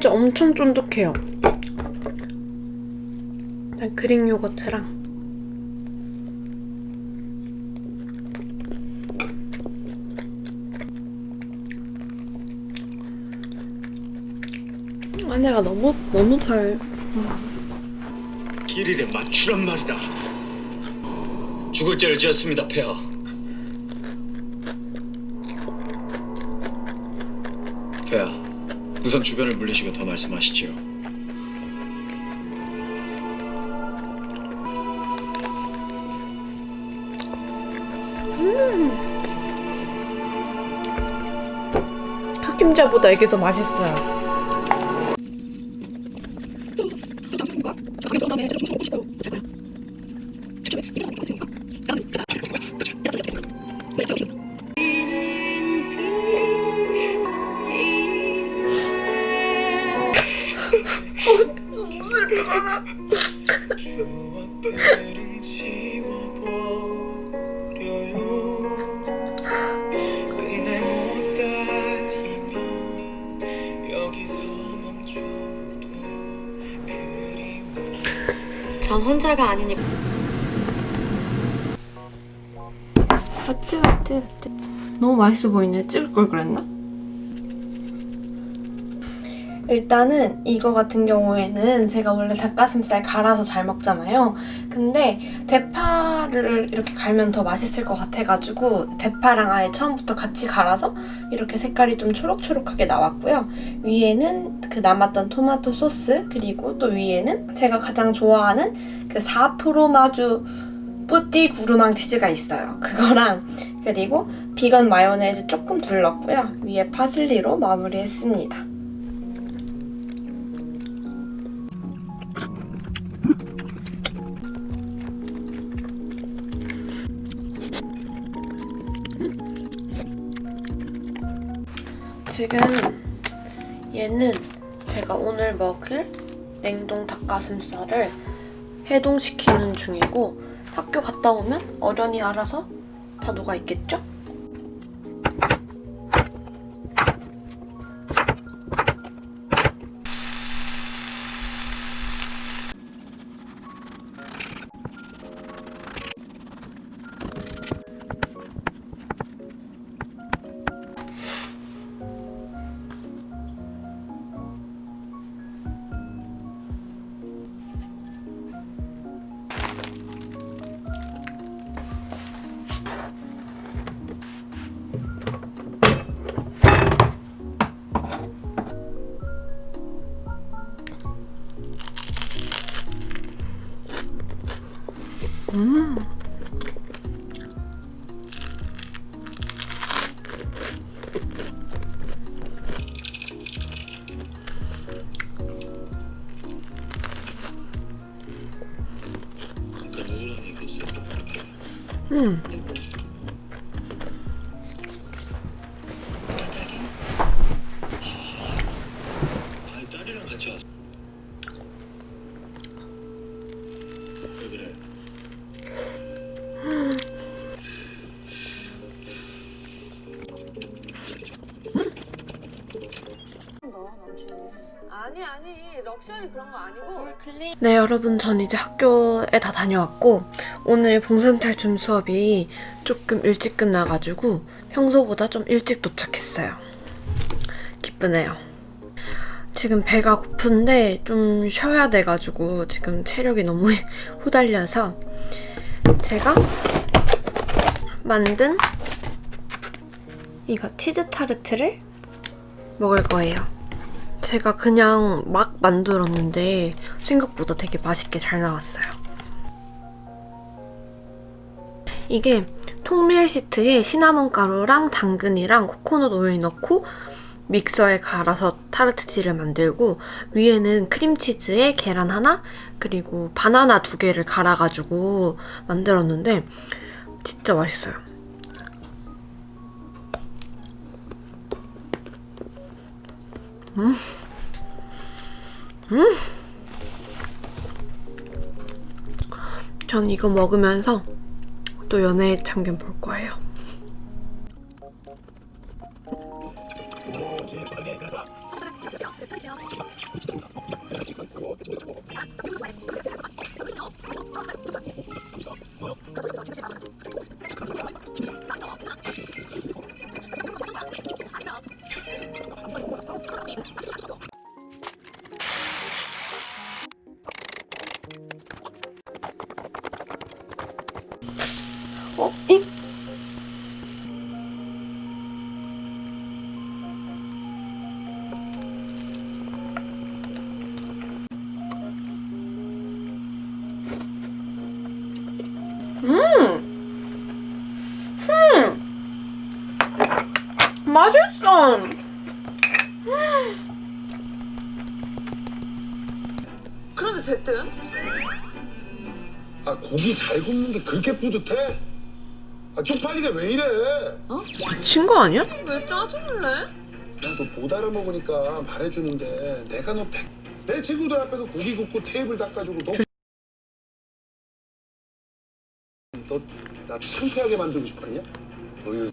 진짜 엄청 쫀득해요. 일단 그릭 요거트랑 안에가 너무 너무 달. 길이에 맞추란 말이다. 죽을 죄를 지었습니다, 폐하. 폐하, 우선 주변을 물리시고 더 말씀하시지요. 흑임자보다 이게 더 맛있어요. 전 혼자가 아니니까 하트 하트 하트. 너무 맛있어 보이네. 찍을 걸 그랬나? 일단은 이거 같은 경우에는 제가 원래 닭가슴살 갈아서 잘 먹잖아요. 근데 대파를 이렇게 갈면 더 맛있을 것 같아가지고 대파랑 아예 처음부터 같이 갈아서 이렇게 색깔이 좀 초록초록하게 나왔고요. 위에는 그 남았던 토마토 소스 그리고 또 위에는 제가 가장 좋아하는 그 4프로마주 뿌띠 구르망 치즈가 있어요. 그거랑 그리고 비건 마요네즈 조금 둘렀고요. 위에 파슬리로 마무리했습니다. 지금 얘는 제가 오늘 먹을 냉동 닭가슴살을 해동시키는 중이고 학교 갔다 오면 어련히 알아서 다 녹아 있겠죠? 음. 아 럭셔리 그런 거 아니고 네, 여러분, 전 이제 학교에 다 다녀왔고, 오늘 봉선탈춤 수업이 조금 일찍 끝나가지고, 평소보다 좀 일찍 도착했어요. 기쁘네요. 지금 배가 고픈데 좀 쉬어야 돼가지고, 지금 체력이 너무 후달려서, 제가 만든 이거 치즈 타르트를 먹을 거예요. 제가 그냥 막 만들었는데 생각보다 되게 맛있게 잘 나왔어요. 이게 통밀 시트에 시나몬 가루랑 당근이랑 코코넛 오일 넣고 믹서에 갈아서 타르트지를 만들고 위에는 크림치즈에 계란 하나 그리고 바나나 두 개를 갈아가지고 만들었는데 진짜 맛있어요. 전 이거 먹으면서 또 연애 참견 볼 거예요. 어? 이 맛있어. 그런데 대뜸 아 고기 잘 굽는 게 그렇게 뿌듯해? 아 쪽팔리가 왜 이래? 미친 거 아니야? 왜 짜증을 내? 난너못 알아먹으니까 말해주는데 내가 너 백... 내 친구들 앞에서 고기 굽고 테이블 닦아주고 너... 너 나 창피하게 만들고 싶었냐? 어휴.